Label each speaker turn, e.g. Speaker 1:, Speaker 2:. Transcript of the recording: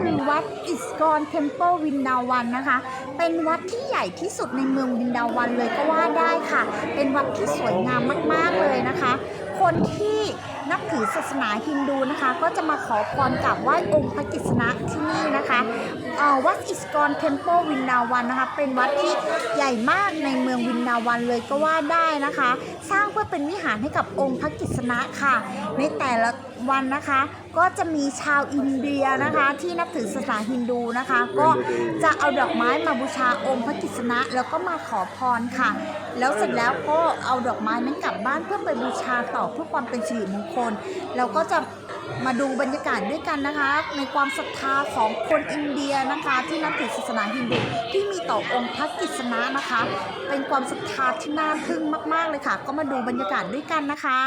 Speaker 1: คือวัดอิสกอนเทมเพิลวินดาวันนะคะ เป็นวัดที่ใหญ่ที่สุดในเมืองวินดาวันเลยก็ว่าได้ค่ะ เป็นวัดที่สวยงามมาก ๆ เลยนะคะ คนที่ นับถือศาสนาฮินดูนะคะ ก็จะมาขอพรกราบไหว้องค์พระกิษณะที่นี่นะคะวัดอิสกอนเทมเพิลวินดาวันนะคะ เป็นวัดที่ใหญ่มากในเมืองวินดาวันเลยก็ว่าได้นะคะ สร้างเพื่อเป็นวิหารให้กับองค์พระกิษณะค่ะ ในแต่ละวันนะคะก็จะมีชาวอินเดียนะคะที่นับถือศาสนาฮินดูนะคะ ก็จะเอาดอกไม้มาบูชาองค์พระกิษณะแล้วก็มาขอพรค่ะ แล้วเสร็จแล้วก็เอาดอกไม้นั้นกลับบ้านเพื่อไปบูชาต่อเพื่อความเป็นสิริมงคลคน เราก็จะมาดูบรรยากาศด้วยกันนะคะ ในความศรัทธาของคนอินเดียนะคะ ที่นับถือศาสนาฮินดูที่มีต่อองค์พระกิษณะนะคะ เป็นความศรัทธาที่น่าทึ่งมาก ๆ เลยค่ะ ก็มาดูบรรยากาศด้วยกันนะคะ